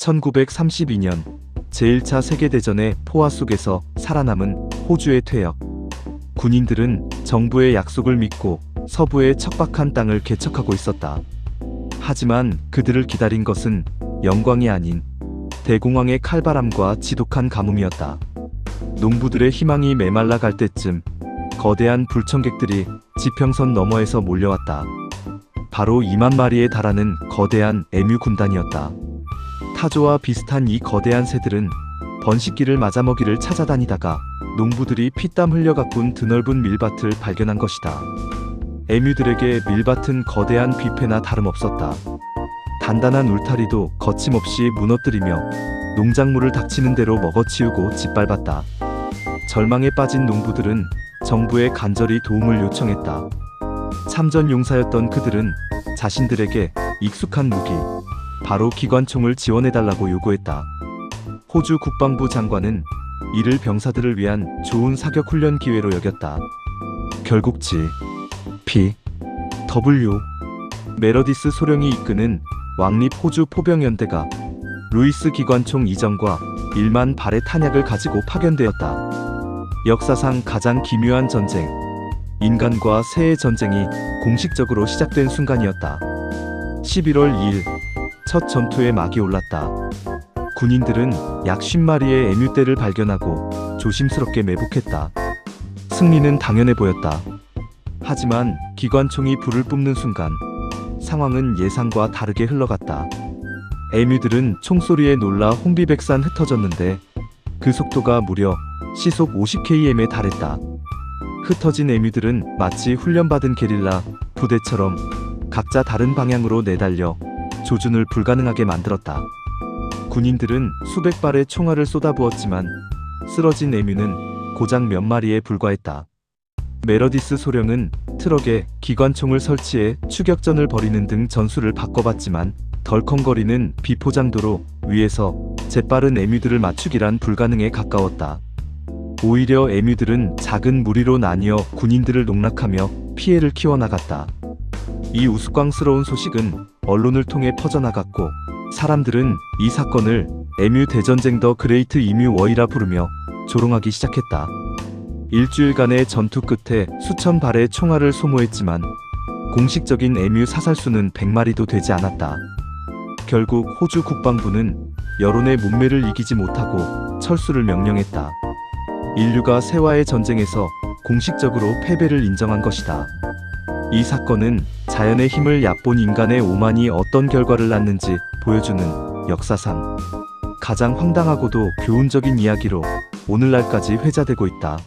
1932년 제1차 세계대전의 포화 속에서 살아남은 호주의 퇴역. 군인들은 정부의 약속을 믿고 서부의 척박한 땅을 개척하고 있었다. 하지만 그들을 기다린 것은 영광이 아닌 대공황의 칼바람과 지독한 가뭄이었다. 농부들의 희망이 메말라 갈 때쯤 거대한 불청객들이 지평선 너머에서 몰려왔다. 바로 2만 마리에 달하는 거대한 에뮤 군단이었다. 타조와 비슷한 이 거대한 새들은 번식기를 맞아먹이를 찾아다니다가 농부들이 피땀 흘려 가꾼 드넓은 밀밭을 발견한 것이다. 에뮤들에게 밀밭은 거대한 뷔페나 다름없었다. 단단한 울타리도 거침없이 무너뜨리며 농작물을 닥치는 대로 먹어치우고 짓밟았다. 절망에 빠진 농부들은 정부에 간절히 도움을 요청했다. 참전 용사였던 그들은 자신들에게 익숙한 무기, 바로 기관총을 지원해달라고 요구했다. 호주 국방부 장관은 이를 병사들을 위한 좋은 사격 훈련 기회로 여겼다. 결국 G, P, W, 메러디스 소령이 이끄는 왕립 호주 포병연대가 루이스 기관총 이전과 1만 발의 탄약을 가지고 파견되었다. 역사상 가장 기묘한 전쟁, 인간과 새의 전쟁이 공식적으로 시작된 순간이었다. 11월 2일, 첫 전투에 막이 올랐다. 군인들은 약 50마리의 에뮤떼를 발견하고 조심스럽게 매복했다. 승리는 당연해 보였다. 하지만 기관총이 불을 뿜는 순간 상황은 예상과 다르게 흘러갔다. 에뮤들은 총소리에 놀라 혼비백산 흩어졌는데 그 속도가 무려 시속 50km에 달했다. 흩어진 에뮤들은 마치 훈련받은 게릴라 부대처럼 각자 다른 방향으로 내달려 조준을 불가능하게 만들었다. 군인들은 수백 발의 총알을 쏟아부었지만 쓰러진 에뮤는 고작 몇 마리에 불과했다. 메러디스 소령은 트럭에 기관총을 설치해 추격전을 벌이는 등 전술을 바꿔봤지만 덜컹거리는 비포장도로 위에서 재빠른 에뮤들을 맞추기란 불가능에 가까웠다. 오히려 에뮤들은 작은 무리로 나뉘어 군인들을 농락하며 피해를 키워나갔다. 이 우스꽝스러운 소식은 언론을 통해 퍼져나갔고 사람들은 이 사건을 에뮤 대전쟁 더 그레이트 이뮤 워이라 부르며 조롱하기 시작했다. 일주일간의 전투 끝에 수천 발의 총알을 소모했지만 공식적인 에뮤 사살수는 100마리도 되지 않았다. 결국 호주 국방부는 여론의 문매를 이기지 못하고 철수를 명령했다. 인류가 새와의 전쟁에서 공식적으로 패배를 인정한 것이다. 이 사건은 자연의 힘을 얕본 인간의 오만이 어떤 결과를 낳는지 보여주는 역사상 가장 황당하고도 교훈적인 이야기로 오늘날까지 회자되고 있다.